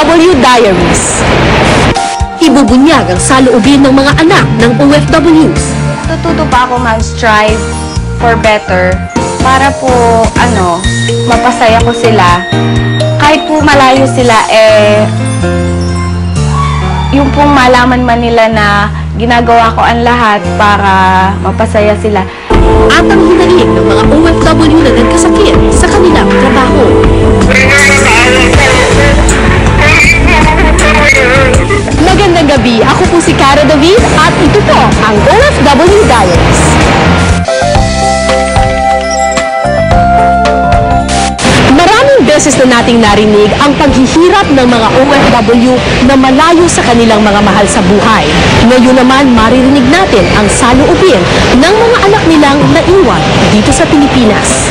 OFW Diaries. Ibubunyag ang saloobin ng mga anak ng OFWs. Tututo pa ako mag-strive for better para po, ano, mapasaya ko sila. Kahit po malayo sila, eh, yung pong malaman man nila na ginagawa ko ang lahat para mapasaya sila. At ang hinaing ng mga OFW na nagkasakit sa kanilang trabaho. Magandang gabi, ako po si Cara David at ito po ang OFW Diaries. Maraming beses na nating narinig ang paghihirap ng mga OFW na malayo sa kanilang mga mahal sa buhay. Ngayon naman maririnig natin ang saloobin ng mga anak nilang naiwan dito sa Pilipinas.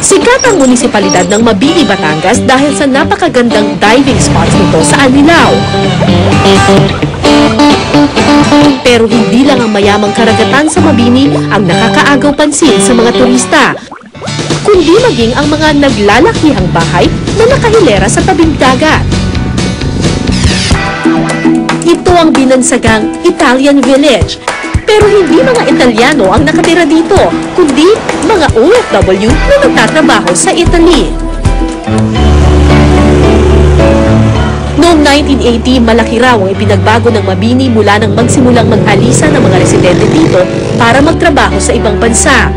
Sikat ang munisipalidad ng Mabini, Batangas dahil sa napakagandang diving spots nito sa Anilao. Pero hindi lang ang mayamang karagatan sa Mabini ang nakakaagaw pansin sa mga turista, kundi maging ang mga naglalakihang bahay na nakahilera sa tabing dagat. Ito ang binansagang Italian Village. Pero hindi mga Italiano ang nakatira dito, kundi mga OFW na nagtatrabaho sa Italy. Noong 1980, malaki raw ang ipinagbago ng Mabini mula nang magsimulang mag-alisa ng mga residente dito para magtrabaho sa ibang bansa.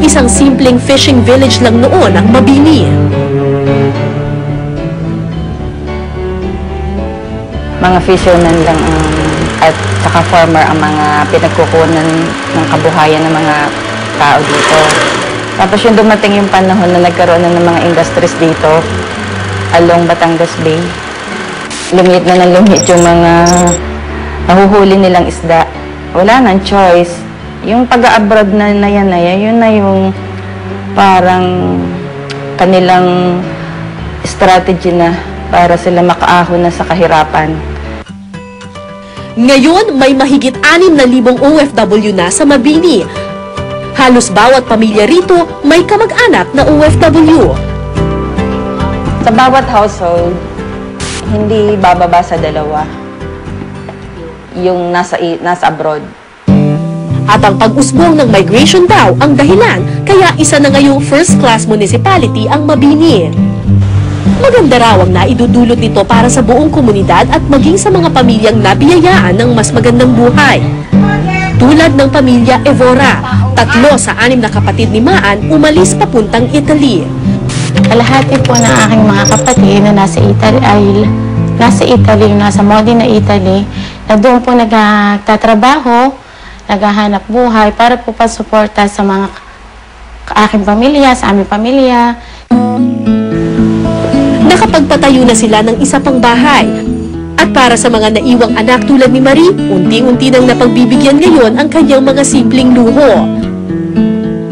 Isang simpleng fishing village lang noon ang Mabini. Mga fishermen lang ang, at saka farmer ang mga pinagkukunan ng kabuhayan ng mga tao dito. Tapos yung dumating yung panahon na nagkaroon na ng mga industries dito, along Batangas Bay. Lumit na ng lumit yung mga nahuhuli nilang isda. Wala nang choice. Yung pag-abroad na, na yan na yan, yun na yung parang kanilang strategy na para sila makaahon na sa kahirapan. Ngayon, may mahigit 6,000 OFW na sa Mabini. Halos bawat pamilya rito may kamag-anak na OFW. Sa bawat household, hindi bababa sa dalawa yung nasa, nasa abroad. At ang pag-usbong ng migration daw ang dahilan kaya isa na ngayong first-class municipality ang Mabini. Maganda raw ang naidudulot nito para sa buong komunidad at maging sa mga pamilyang nabiyayaan ng mas magandang buhay. Tulad ng pamilya Evora, tatlo sa anim na kapatid ni Maan umalis papuntang Italy. Kalahati po ng aking mga kapatid na nasa Italy ay nasa Italy, nasa Modena, Italy, na doon po nagtatrabaho, naghahanap buhay para po pasuporta sa mga aking pamilya, sa aming pamilya. Nakapagpatayo na sila ng isa pang bahay. At para sa mga naiwang anak tulad ni Marie, unti-unti nang napagbibigyan ngayon ang kanyang mga simpleng luho.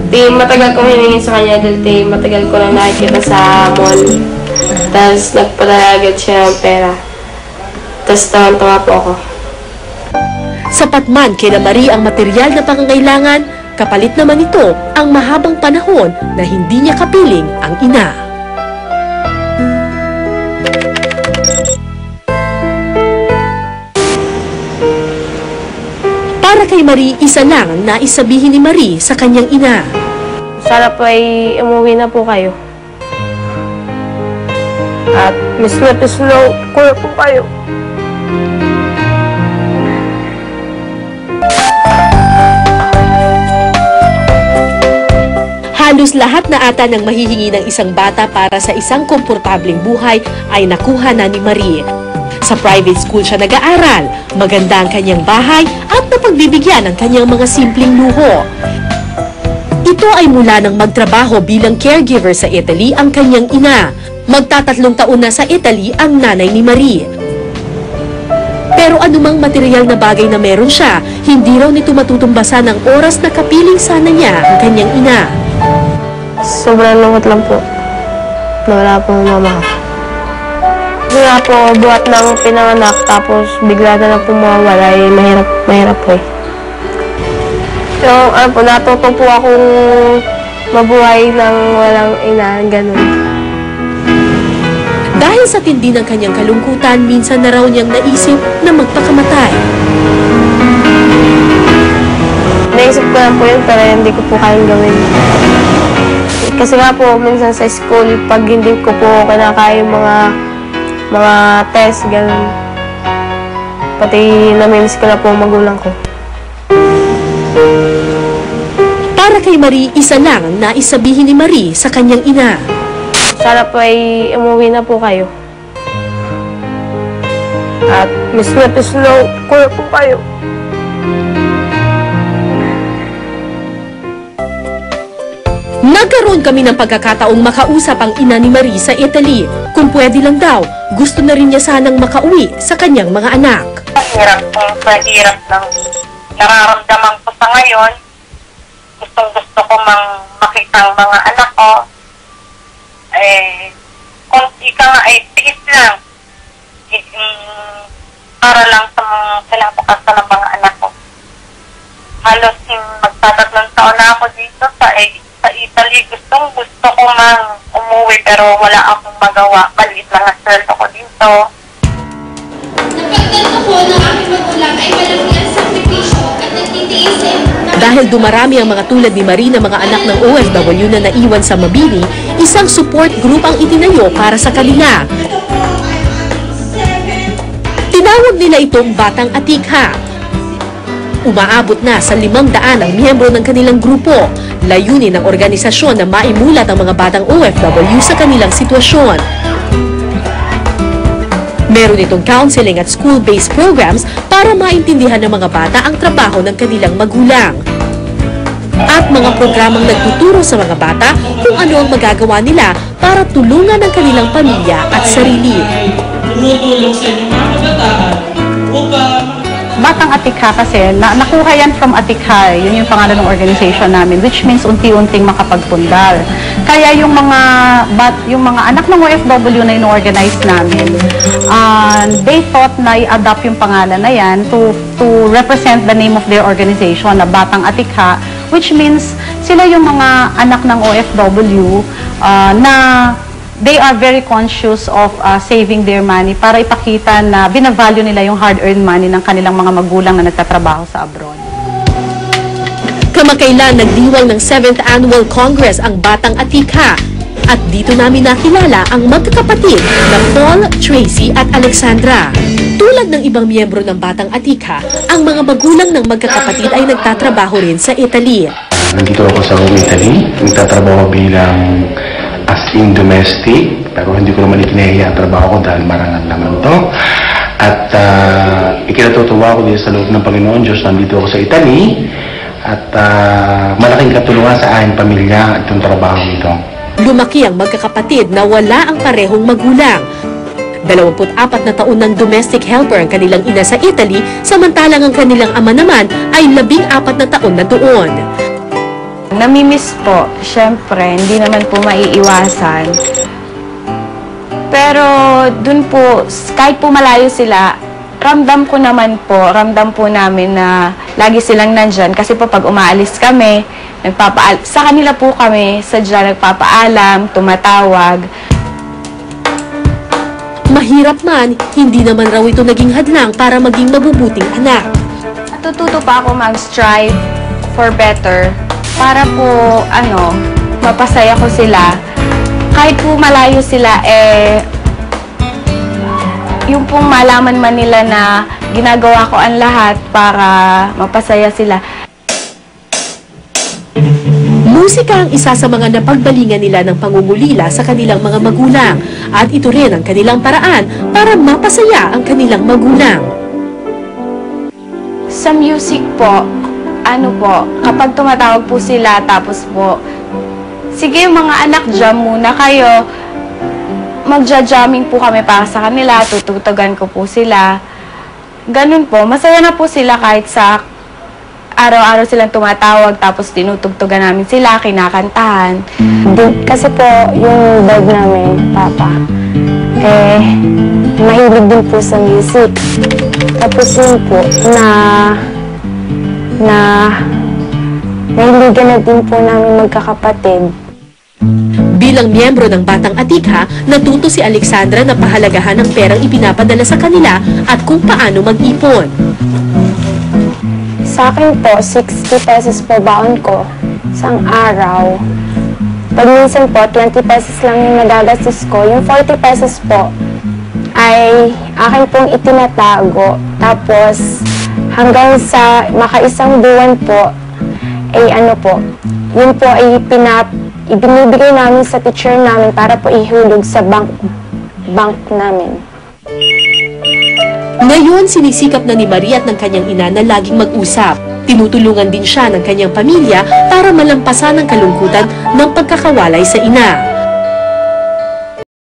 Di, matagal kong hiningi sa kanya dahil di, matagal ko lang nakikita sa mall. Tapos nagpadala agad siya ng pera. Tapos tawan-tawa po ako. Sapat man kina Marie ang material na pangangailangan, kapalit naman ito ang mahabang panahon na hindi niya kapiling ang ina. Kay Marie, isa lang ang naisabihin ni Marie sa kanyang ina. Sana po ay umuwi na po kayo. At miss na miss na ko na po kayo. Halos lahat na ata ng mahihingi ng isang bata para sa isang komportableng buhay ay nakuha na ni Marie. Sa private school siya nag-aaral, maganda ang kanyang bahay at napagbibigyan ang kanyang mga simpleng luho. Ito ay mula nang magtrabaho bilang caregiver sa Italy ang kanyang ina. Magtatatlong taon na sa Italy ang nanay ni Marie. Pero anumang material na bagay na meron siya, hindi raw nito matutumbasan ng oras na kapiling sana niya ang kanyang ina. Sobrang lungkot lang po. Nawala po ang mama nga po, buhat ng pinanganak, tapos bigla na lang po mawawala, eh, mahirap, mahirap po eh. Yung, ano po, natuto po akong mabuhay ng walang ina, ganun. Dahil sa tindi ng kanyang kalungkutan, minsan na raw niyang naisip na magpakamatay. Naisip ko lang po yun, pero hindi ko po kayang gawin. Kasi nga po, minsan sa school, pag hindi ko po kinakaya yung mga mga test, ganun. Pati namimiss ko na po ang magulang ko. Para kay Marie, isa lang ang naisabihin ni Marie sa kanyang ina. Sana po ay umuwi na po kayo. At miss na miss na ko na po kayo. Nagkaroon kami ng pagkakataong makausap ang ina ni Marie sa Italy. Kung pwede lang daw, gusto na rin niya sanang makauwi sa kanyang mga anak. hirap kung sa hirap ng nararamdaman ko sa ngayon. Gustong gusto ko mang makita ang mga anak ko. Eh, kung ika nga, eh, tiis lang. Eh, mm, para lang sa mga kinabukasan ng mga anak ko. Halos mm, magtatatlong taon na ako dito sa, eh, Italy. Gustong gusto ko mang umuwi pero wala akong magawa. Maliit lang ang sweldo ko dito. Napagtanto ko ng aking magulang ay malaki ang sakripisyo at nagtitiis din na Dahil dumarami ang mga tulad ni Marie na mga anak ng OFW na naiwan sa Mabini, isang support group ang itinayo para sa kanila. Tinawag nila itong Batang Atikha. Umaabot na sa limang daan ang miyembro ng kanilang grupo. Layunin ng organisasyon na maimulat ang mga batang OFW sa kanilang sitwasyon. Meron itong counseling at school-based programs para maintindihan ng mga bata ang trabaho ng kanilang magulang. At mga programang nagtuturo sa mga bata kung ano ang magagawa nila para tulungan ang kanilang pamilya at sarili. tumutulong sa inyong mga kabataan Batang Atikha kasi, na, nakuha yan from Atikha, yun yung pangalan ng organization namin, which means unti-unting makapagpundal. Kaya yung mga, bat, yung mga anak ng OFW na in-organize namin, uh, they thought na i-adopt yung pangalan na yan to, to represent the name of their organization na Batang Atikha, which means sila yung mga anak ng OFW uh, na they are very conscious of uh, saving their money para ipakita na binavalue nila yung hard-earned money ng kanilang mga magulang na nagtatrabaho sa abroad. Kamakailan nagdiwang ng 7th Annual Congress ang Batang Atikha. At dito namin nakilala ang magkakapatid na Paul, Tracy at Alexandra. Tulad ng ibang miyembro ng Batang Atikha, ang mga magulang ng magkakapatid ay nagtatrabaho rin sa Italy. Nandito ako sa Italy. Nagtatrabaho bilang in domestic. Pero hindi ko naman ikinahiya ang trabaho ko dahil marangal naman to. At uh, ikinatutuwa ko dito sa loob ng Panginoon Diyos. Nandito ako sa Italy. At ah, malaking katulungan sa aking pamilya at yung trabaho nito. Lumaki ang magkakapatid na wala ang parehong magulang. 24 na taon ng domestic helper ang kanilang ina sa Italy, samantalang ang kanilang ama naman ay 14 na taon na doon. Namimiss po, syempre, hindi naman po maiiwasan. Pero dun po, kahit po malayo sila, ramdam ko naman po, ramdam po namin na lagi silang nandyan. Kasi po pag umaalis kami, nagpapaal sa kanila po kami, sadya nagpapaalam, tumatawag. Mahirap man, hindi naman raw ito naging hadlang para maging mabubuting anak. Natututo pa ako mag-strive for better para po, ano, mapasaya ko sila. Kahit po malayo sila, eh, yung pong malaman man nila na ginagawa ko ang lahat para mapasaya sila. Musika ang isa sa mga napagbalingan nila ng pangungulila sa kanilang mga magulang at ito rin ang kanilang paraan para mapasaya ang kanilang magulang. Sa music po, ano po, kapag tumatawag po sila tapos po, sige mga anak, jam muna kayo. Magja-jamming po kami para sa kanila, tututugan ko po sila. Ganun po, masaya na po sila kahit sa araw-araw silang tumatawag tapos tinutugtugan namin sila, kinakantahan. Di- kasi po, yung dad namin, papa, eh, mahilig din po sa music. Tapos yun po, na, na, nahiligan na din po namin magkakapatid. Bilang miyembro ng Batang Atikha, natuto si Alexandra na pahalagahan ng perang ipinapadala sa kanila at kung paano mag-ipon. Sa akin po, 60 pesos po baon ko isang araw. Pag minsan po, 20 pesos lang yung nagagastos ko. Yung 40 pesos po ay akin pong itinatago. Tapos, hanggang sa makaisang buwan po, ay ano po, yun po ay pinap, ibinibigay namin sa teacher namin para po ihulog sa bank, bank namin. Ngayon, sinisikap na ni Marie at ng kanyang ina na laging mag-usap. Tinutulungan din siya ng kanyang pamilya para malampasan ang kalungkutan ng pagkakawalay sa ina.